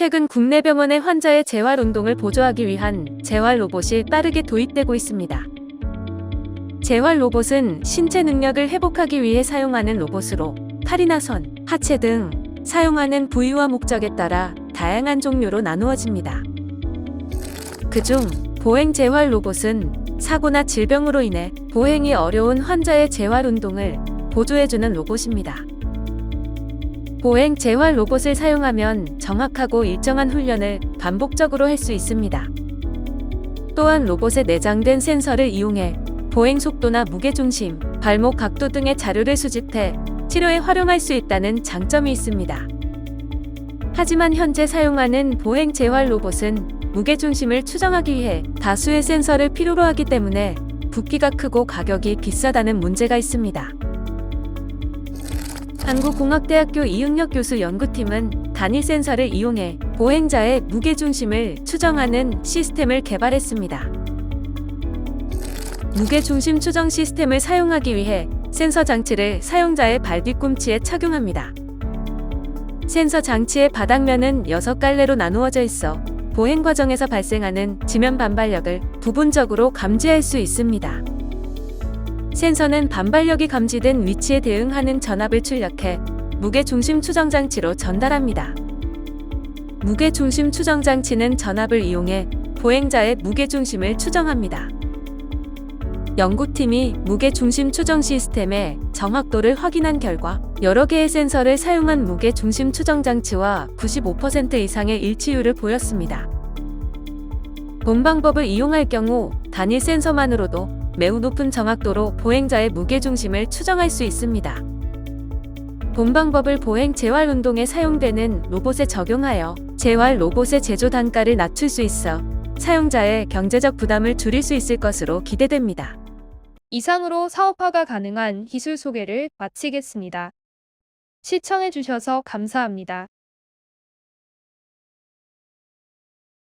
최근 국내 병원의 환자의 재활 운동을 보조하기 위한 재활 로봇이 빠르게 도입되고 있습니다. 재활 로봇은 신체 능력을 회복하기 위해 사용하는 로봇으로 팔이나 손, 하체 등 사용하는 부위와 목적에 따라 다양한 종류로 나누어집니다. 그중 보행 재활 로봇은 사고나 질병으로 인해 보행이 어려운 환자의 재활 운동을 보조해주는 로봇입니다. 보행 재활 로봇을 사용하면 정확하고 일정한 훈련을 반복적으로 할 수 있습니다. 또한 로봇에 내장된 센서를 이용해 보행 속도나 무게 중심, 발목 각도 등의 자료를 수집해 치료에 활용할 수 있다는 장점이 있습니다. 하지만 현재 사용하는 보행 재활 로봇은 무게 중심을 추정하기 위해 다수의 센서를 필요로 하기 때문에 부피가 크고 가격이 비싸다는 문제가 있습니다. 한국공학대학교 이응혁 교수 연구팀은 단위 센서를 이용해 보행자의 무게 중심을 추정하는 시스템을 개발했습니다. 무게 중심 추정 시스템을 사용하기 위해 센서 장치를 사용자의 발 뒤꿈치에 착용합니다. 센서 장치의 바닥면은 6갈래로 나누어져 있어 보행 과정에서 발생하는 지면 반발력을 부분적으로 감지할 수 있습니다. 센서는 반발력이 감지된 위치에 대응하는 전압을 출력해 무게 중심 추정 장치로 전달합니다. 무게 중심 추정 장치는 전압을 이용해 보행자의 무게 중심을 추정합니다. 연구팀이 무게 중심 추정 시스템의 정확도를 확인한 결과 여러 개의 센서를 사용한 무게 중심 추정 장치와 95% 이상의 일치율을 보였습니다. 본 방법을 이용할 경우 단일 센서만으로도 매우 높은 정확도로 보행자의 무게중심을 추정할 수 있습니다. 본 방법을 보행 재활 운동에 사용되는 로봇에 적용하여 재활 로봇의 제조 단가를 낮출 수 있어 사용자의 경제적 부담을 줄일 수 있을 것으로 기대됩니다. 이상으로 사업화가 가능한 기술 소개를 마치겠습니다. 시청해주셔서 감사합니다.